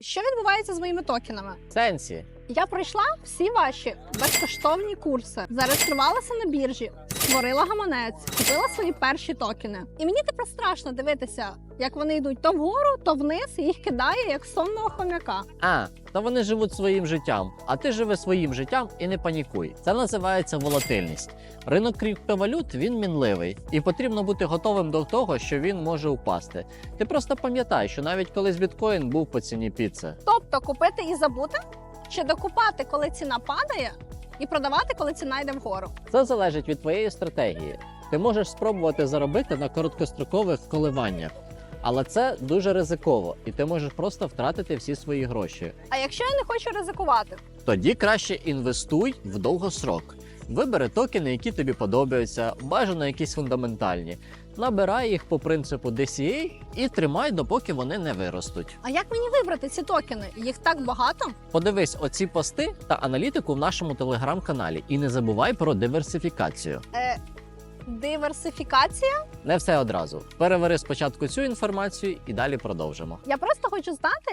Що відбувається з моїми токенами? Сенсі. Я пройшла всі ваші безкоштовні курси, зареєструвалася на біржі, створила гаманець, купила свої перші токени. І мені тепер страшно дивитися, як вони йдуть то вгору, то вниз, і їх кидає як сонного хомяка. А, та вони живуть своїм життям, а ти живи своїм життям і не панікуй. Це називається волатильність. Ринок криптовалют він мінливий, і потрібно бути готовим до того, що він може упасти. Ти просто пам'ятай, що навіть колись біткоін був по ціні піци. Тобто купити і забути, чи докупати, коли ціна падає, і продавати, коли ціна йде вгору. Це залежить від твоєї стратегії. Ти можеш спробувати заробити на короткострокових коливаннях, але це дуже ризиково, і ти можеш просто втратити всі свої гроші. А якщо я не хочу ризикувати, Тоді краще інвестуй в довгосрок. Вибери токени, які тобі подобаються, бажано якісь фундаментальні. Набирай їх по принципу DCA і тримай, допоки вони не виростуть. а як мені вибрати ці токени? Їх так багато. Подивись оці пости та аналітику в нашому телеграм-каналі. І не забувай про диверсифікацію. Е, диверсифікація. Не все одразу. Перевери спочатку цю інформацію і далі продовжимо. Я просто хочу знати,